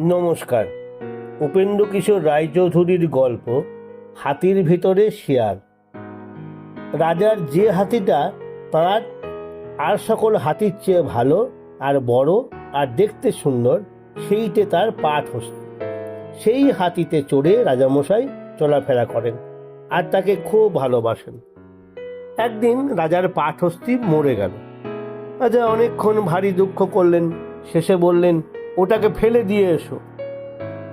নমস্কার। উপেন্দ্র কিশোর রায়চৌধুরীর গল্প হাতির ভিতরে শেয়াল। রাজার যে হাতিটা, তার আর সকল হাতির চেয়ে ভালো আর বড় আর দেখতে সুন্দর, সেইটে তার পাঠ হস্ত সেই হাতিতে চড়ে রাজামশাই চলাফেরা করেন আর তাকে খুব ভালোবাসেন। একদিন রাজার পাঠস্থি মরে গেল। রাজা অনেকক্ষণ ভারী দুঃখ করলেন। শেষে বললেন ওটাকে ফেলে দিয়ে এসো।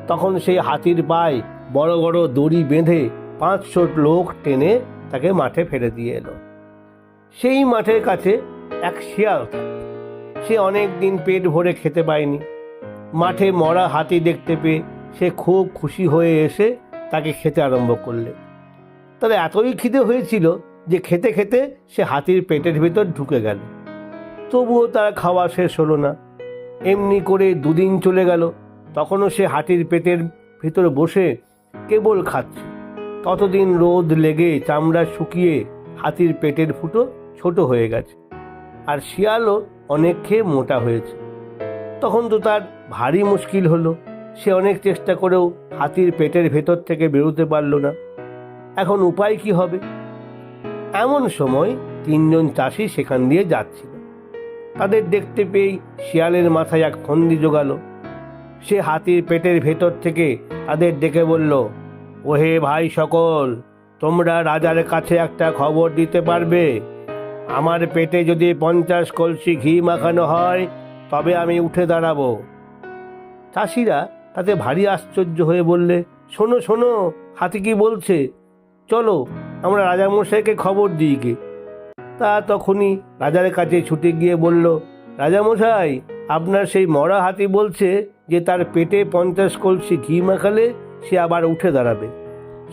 তখন সেই হাতির পায়ে বড় বড় দড়ি বেঁধে পাঁচশো লোক টেনে তাকে মাঠে ফেলে দিয়ে এলো। সেই মাঠের কাছে এক শিয়াল। সে অনেক দিন পেট ভরে খেতে পায়নি। মাঠে মরা হাতি দেখতে পেয়ে সে খুব খুশি হয়ে এসে তাকে খেতে আরম্ভ করলে। তার এতই খিদে হয়েছিল যে খেতে খেতে সে হাতির পেটের ভিতর ঢুকে গেল। তবুও তার খাওয়া শেষ হলো না। এমনি করে দুদিন চলে গেল। তখনও সে হাতির পেটের ভিতরে বসে কেবল খাচ্ছে। ততদিন রোদ লেগে চামড়া শুকিয়ে হাতির পেটের ফুটো ছোট হয়ে গেছে। আর শিয়ালও অনেক খেয়ে মোটা হয়েছে। তখন তো তার ভারী মুশকিল হলো। সে অনেক চেষ্টা করেও হাতির পেটের ভেতর থেকে বেরোতে পারল না। এখন উপায় কি হবে? এমন সময় তিনজন চাষি সেখান দিয়ে যাচ্ছিল তাদের দেখতে পেয়েই শিয়ালের মাথায় এক ফন্দি জোগালো। সে হাতির পেটের ভেতর থেকে তাদের ডেকে বলল, ওহে ভাই সকল, তোমরা রাজার কাছে একটা খবর দিতে পারবে। আমার পেটে যদি পঞ্চাশ কলসি ঘি মাখানো হয়, তবে আমি উঠে দাঁড়াবো। চাষিরা তাতে ভারী আশ্চর্য হয়ে বললে, শোনো শোনো, হাতি কি বলছে? চলো, আমরা রাজামশাইকে খবর দিই গে। তা তখনই রাজার কাছে ছুটে গিয়ে বলল, রাজামশাই, আপনার সেই মরা হাতি বলছে যে তার পেটে পঞ্চাশ কলসি ঘি মাখালে সে আবার উঠে দাঁড়াবে।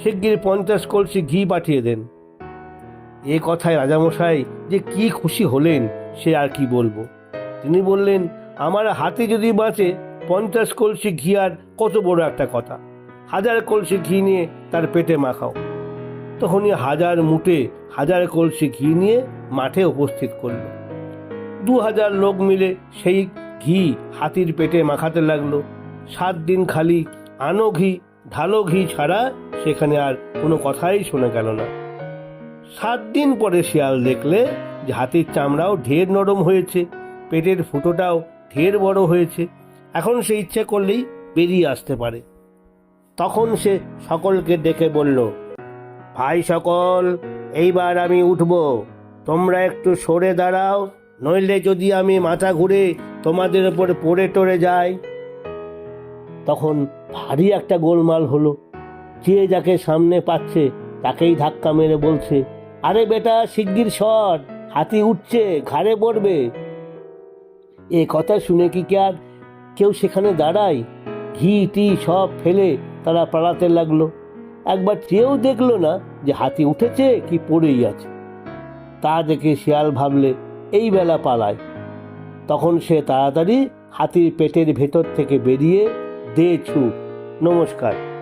শিগগির পঞ্চাশ কলসি ঘি পাঠিয়ে দেন। এ কথায় রাজামশাই যে কি খুশি হলেন, সে আর কি বলব। তিনি বললেন, আমার হাতে যদি বাঁচে, পঞ্চাশ কলসি ঘি আর কত বড় একটা কথা। হাজার কলসি ঘি নিয়ে তার পেটে মাখাও। তখনই হাজার মুটে হাজার কলসি ঘি নিয়ে মাঠে উপস্থিত করল। দু হাজার লোক মিলে সেই ঘি হাতির পেটে মাখাতে লাগল। সাত দিন খালি আনো ঘি, ঢালো ঘি ছাড়া সেখানে আর কোনো কথাই শোনা গেল না। সাত দিন পরে শিয়াল দেখলে যে হাতির চামড়াও ঢের নরম হয়েছে, পেটের ফুটোটাও ঢের বড় হয়েছে। এখন সে ইচ্ছে করলেই বেরিয়ে আসতে পারে। তখন সে সকলকে ডেকে বলল ভাই সকল, এইবার আমি উঠব। তোমরা একটু সরে দাঁড়াও, নইলে যদি আমি মাথা ঘুরে তোমাদের ওপর পড়ে টরে যাই। তখন ভারী একটা গোলমাল হলো। যে যাকে সামনে পাচ্ছে, তাকেই ধাক্কা মেরে বলছে, আরে বেটা, শিগগির সর, হাতি উঠছে, ঘাড়ে পড়বে। এ কথা শুনে কি কি আর কেউ সেখানে দাঁড়ায়? ঘি, টি সব ফেলে তারা পালাতে লাগল। একবার চেয়েও দেখল না যে হাতি উঠেছে কি পড়েই আছে। তা দেখে শিয়াল ভাবলে, এই বেলা পালায়। তখন সে তাড়াতাড়ি হাতির পেটের ভেতর থেকে বেরিয়ে দেছু নমস্কার।